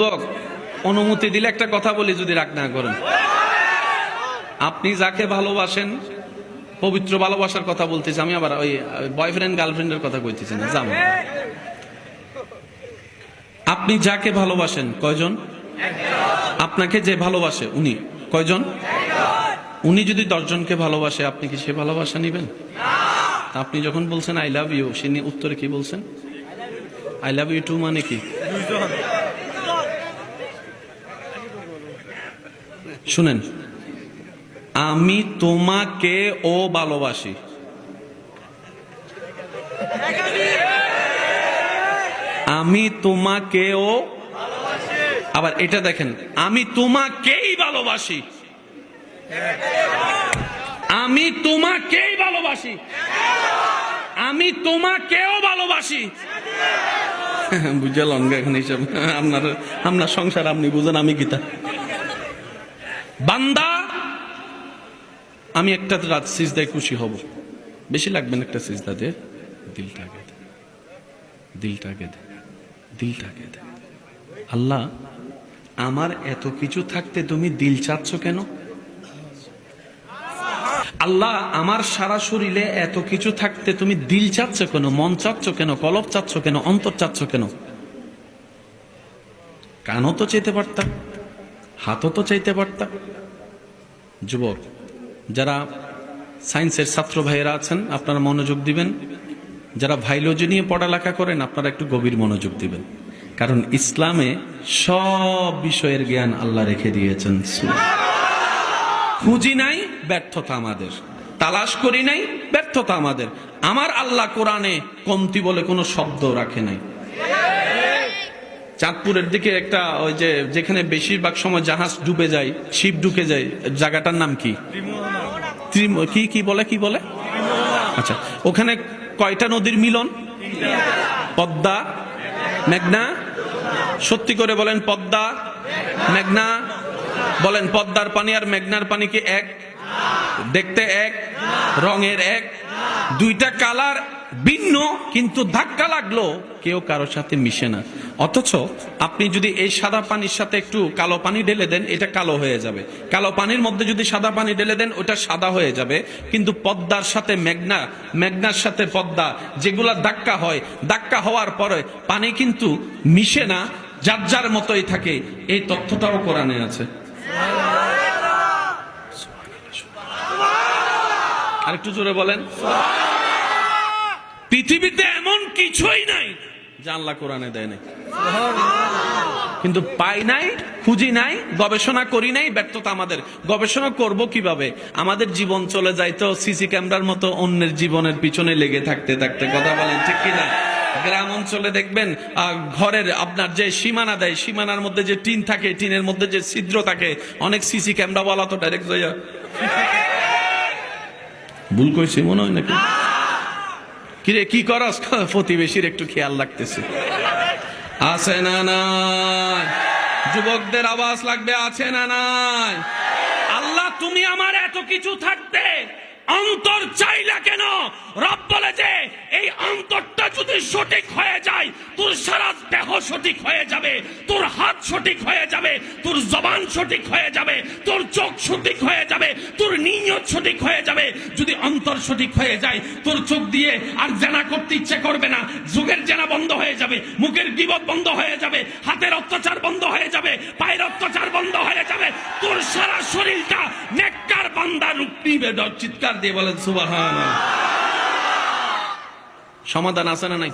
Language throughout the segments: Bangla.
যুবক অনুমতি দিলে একটা কথা বলি যদি রাগ না করেন। আপনি যাকে ভালোবাসেন, পবিত্র ভালোবাসার কথা বলতেছি, আমি আবার ওই বয়ফ্রেন্ড গার্লফ্রেন্ডের কথা কইতেছি না জাম আপনি যাকে ভালোবাসেন, কয়জন? আপনাকে যে ভালোবাসে, উনি। কয়জন? উনি যদি দশজনকে ভালোবাসে, আপনি কি সে ভালোবাসা নিবেন? আপনি যখন বলছেন আই লাভ ইউ সে উত্তরে কি বলছেন? আই লাভ ইউ টু মানে কি? শুনেন, আমি তোমাকে ও ভালোবাসি। আমি তোমাকে ও আবার এটা দেখেন, আমি তোমাকেই ভালোবাসি। আমি তোমাকেই ভালোবাসি। আমি তোমাকেও ভালোবাসি। বুঝলাম এখন হিসাব। আপনার আপনার সংসার আপনি বুঝেন, আমি গীতা। বান্দা, আমি একটা রাত সিজদায় খুশি হব। বেশি লাগবে না একটা সিজদা দে। দিলটাকে দে। দিলটাকে দে। দিলটাকে দে। আল্লাহ, আমার এত কিছু থাকতে তুমি দিল চাচ্ছ কেন? আল্লাহ, আমার সারা শরীরে এত কিছু থাকতে তুমি দিল চাচ্ছ কেন? মন চাচ্ছ কেন? কলব চাচ্ছ কেন? অন্তর চাচ্ছ কেন? কানও তো চেতে পারতাম। হাতও তো চাইতে পারতাম যুবক, যারা সায়েন্সের ছাত্র ভাইয়েরা আছেন, আপনারা মনোযোগ দিবেন। যারা ভাইলোজি নিয়ে পড়ালেখা করেন, আপনারা একটু গভীর মনোযোগ দিবেন। কারণ ইসলামে সব বিষয়ের জ্ঞান আল্লাহ রেখে দিয়েছেন। খুঁজি নাই, ব্যর্থতা আমাদের। তালাশ করি নাই, ব্যর্থতা আমাদের। আমার আল্লাহ কোরআনে কমতি বলে কোনো শব্দ রাখে নাই। চাঁদপুরের দিকে একটা ওই যে যেখানে বেশিরভাগ সময় জাহাজ ডুবে যায় শিপ ঢুকে যায় জায়গাটার নাম কি? কি কি বলে কি বলে? আচ্ছা ওখানে কয়টা নদীর মিলন? পদ্মা মেঘনা সত্যি করে বলেন পদ্মা মেঘনা বলেন পদ্মার পানি আর মেঘনার পানি কি এক দেখতে এক রঙের এক। দুইটা কালার ভিন্ন, কিন্তু ধাক্কা লাগল, কেউ কারোর সাথে মিশে না। অথচ আপনি যদি এই সাদা পানির সাথে একটু কালো পানি ঢেলে দেন, এটা কালো হয়ে যাবে। কালো পানির মধ্যে যদি সাদা পানি ঢেলে দেন, ওটা সাদা হয়ে যাবে। কিন্তু পদ্মার সাথে মেঘনা, মেঘনার সাথে পদ্মা, যেগুলা ধাক্কা হয়, ধাক্কা হওয়ার পরে পানি কিন্তু মিশে না, যার যার মতোই থাকে। এই তথ্যটাও কোরআনে আছে। আরেকটু জোরে বলেন। পৃথিবীতে এমন কিছুই নাই আল্লাহ কোরআনে দেয় নাই। কিন্তু পাই নাই, খুঁজি নাই, গবেষণা করি নাই, ব্যর্থতা আমাদের। গবেষণা করব কীভাবে? আমাদের জীবন চলে যায় তো সিসি ক্যামেরার মতো অন্যের জীবনের পিছনে লেগে থাকতে থাকতে। কথা বলেন, ঠিক কিনা? গ্রাম অঞ্চলে দেখবেন ঘরের আপনার যে সীমানা দেয়, সীমানার মধ্যে যে টিন থাকে, টিনের মধ্যে যে ছিদ্র থাকে, অনেক সিসি ক্যামেরা বলা তো ডাইরেক্ট ভুল কইছে মনে হয় নাকি? কিরে, কি করস? প্রতিবেশীর একটু খেয়াল রাখতেছে। আছে না নাই? যুবকদের আওয়াজ লাগবে, আছে না নাই? আল্লাহ, তুমি আমার এত কিছু থাকতে অন্তর চাইলা কেন? রব বলে যে, এই অন্তরটা যদি সঠিক হয়ে যায়, তোর সারা দেহ সঠিক হয়ে যাবে, তোর হাত সঠিক হয়ে যাবে, তোর জবান সঠিক হয়ে যাবে, তোর চোখ সঠিক হয়ে যাবে, তোর নিয়ত সঠিক হয়ে যাবে। যদি অন্তর সঠিক হয়ে যায়, তোর চোখ দিয়ে আর জেনা করতে ইচ্ছে করবে না, যুগের জেনা বন্ধ হয়ে যাবে, মুখের বিপদ বন্ধ হয়ে যাবে, হাতের অত্যাচার বন্ধ হয়ে যাবে, পায়ের অত্যাচার বন্ধ হয়ে যাবে, তোর সারা শরীরটা নেককার বান্দা রূপ নিবে, চিৎকার দিয়ে বলেন সুবাহান সমাধান আছে না নাই?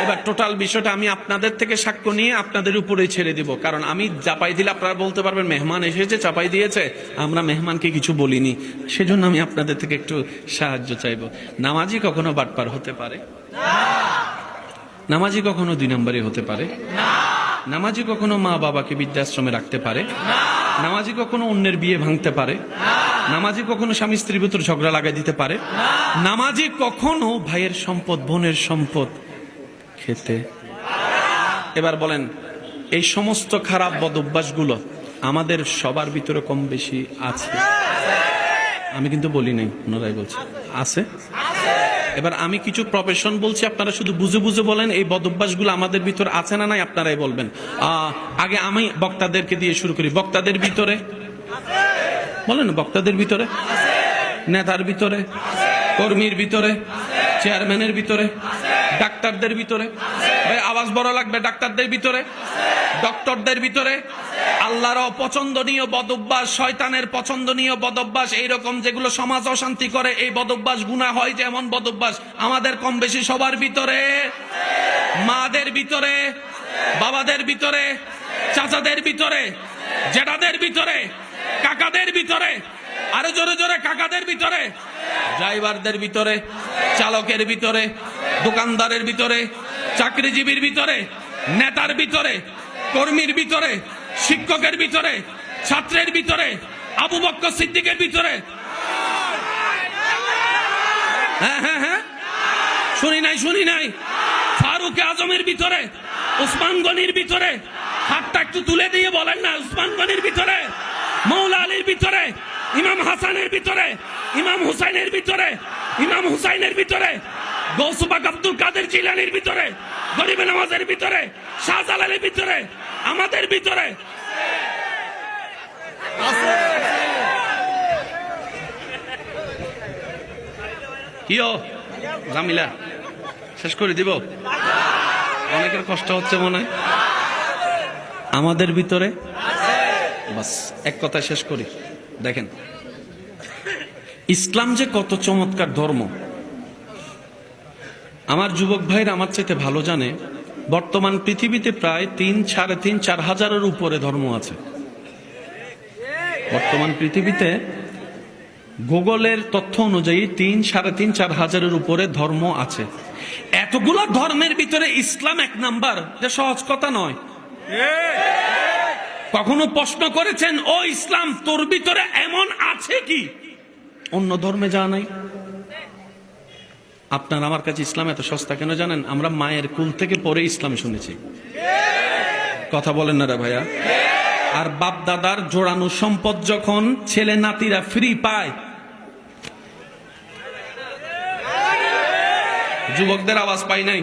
এবার টোটাল বিষয়টা আমি আপনাদের থেকে সাক্ষ্য নিয়ে আপনাদের উপরে ছেড়ে দিব। কারণ আমি চাপাই দিলে আপনারা বলতে পারবেন, মেহমান এসেছে, চাপাই দিয়েছে। আমরা মেহমানকে কিছু বলিনি। সেজন্য আমি আপনাদের থেকে একটু সাহায্য চাইব। নামাজি কখনো বাটপার হতে পারে? নামাজি কখনো দুই নম্বরে হতে পারে? নামাজি কখনো মা বাবাকে বৃদ্ধাশ্রমে রাখতে পারে? নামাজি কখনো অন্যের বিয়ে ভাঙতে পারে? নামাজি কখনো স্বামী স্ত্রীর ভিতর ঝগড়া লাগাই দিতে পারে? নামাজি কখনো ভাইয়ের সম্পদ, বোনের সম্পদ খেতে। এবার বলেন, এই সমস্ত খারাপ বদ অভ্যাসগুলো আমাদের সবার ভিতরে কম বেশি আছে? আমি কিন্তু বলি নাই ওনারাই বলছে। আছে? এবার আমি কিছু প্রফেশন বলছি, আপনারা শুধু বুঝে বুঝে বলেন, এই বদভ্যাসগুলো আমাদের ভিতর আছে না নাই, আপনারাই বলবেন। আগে আমি বক্তাদেরকে দিয়ে শুরু করি। বক্তাদের ভিতরে? বলেন বক্তাদের ভিতরে? নেতার ভিতরে? কর্মীর ভিতরে? চেয়ারম্যানের ভিতরে? ডাক্তারদের ভিতরে? আওয়াজ বড় লাগবে, ডাক্তারদের ভিতরে? ডক্টরদের ভিতরে? আল্লাহর অপছন্দনীয় বদভ্যাস, শয়তানের পছন্দনীয় বদভ্যাস, এইরকম যেগুলো সমাজ অশান্তি করে, এই বদভ্যাস গুণা হয় যেমন বদভ্যাস। আমাদের কম বেশি সবার ভিতরে? মাদের ভিতরে? বাবাদের ভিতরে? চাচাদের ভিতরে? জেঠাদের ভিতরে? কাকাদের ভিতরে। আরও জোরে জোরে কাকাদের ভিতরে। ড্রাইভারদের ভিতরে, চালকের ভিতরে, দোকানদারের ভিতরে, চাকরিজীবীর ভিতরে, নেতার ভিতরে, কর্মীর ভিতরে, শিক্ষকের ভিতরে, ছাত্রের ভিতরে, আবু বক্ক সিদ্দিকের ভিতরে। হ্যাঁ হ্যাঁ হ্যাঁ। শুনি নাই শুনি নাই। ফারুক আজমের ভিতরে উসমান গনির ভিতরে। হাতটা একটু তুলে দিয়ে বলেন না উসমান গনির ভিতরে। মৌলা আলীর ভিতরে, ইমাম হাসানের ভিতরে, ইমাম হুসাইনের ভিতরে, ইমাম হুসাইনের ভিতরে গৌসুবাক আব্দুল কাদের জিলানির ভিতরে, গরিব নামাজের ভিতরে, শাহজালালের ভিতরে, আমাদের ভিতরে। জামিলা, শেষ করে দিব। অনেকের কষ্ট হচ্ছে মনে হয়। আমাদের ভিতরে বাস, এক কথা শেষ করি। দেখেন, ইসলাম যে কত চমৎকার ধর্ম। আমার যুবক ভাইরা আমার চাইতে ভালো জানে, বর্তমান পৃথিবীতে প্রায় তিন, সাড়ে তিন, চার হাজারের উপরে ধর্ম আছে। বর্তমান পৃথিবীতে গুগলের তথ্য অনুযায়ী তিন, সাড়ে তিন, চার হাজারের উপরে ধর্ম আছে। এতগুলো ধর্মের ভিতরে ইসলাম এক নাম্বার যে সহজ কথা নয়। কখনো প্রশ্ন করেছেন, ও ইসলাম, তোর ভিতরে এমন আছে কি? অন্য ধর্মে যা নাই। আপনার আমার কাছে ইসলাম এত সস্তা কেন জানেন? আমরা মায়ের কুল থেকে পরে ইসলাম শুনেছি। কথা বলেন না রে ভাইয়া। আর বাপ দাদার জোড়ানো সম্পদ যখন ছেলে নাতিরা ফ্রি পায়, যুবকদের আওয়াজ পাই নাই।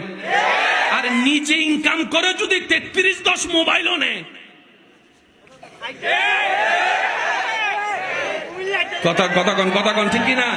আর নিজে ইনকাম করে যদি তেত্রিশ দশ মোবাইলও নেয় কথা কথা কন কথা কন ঠিক কিনা?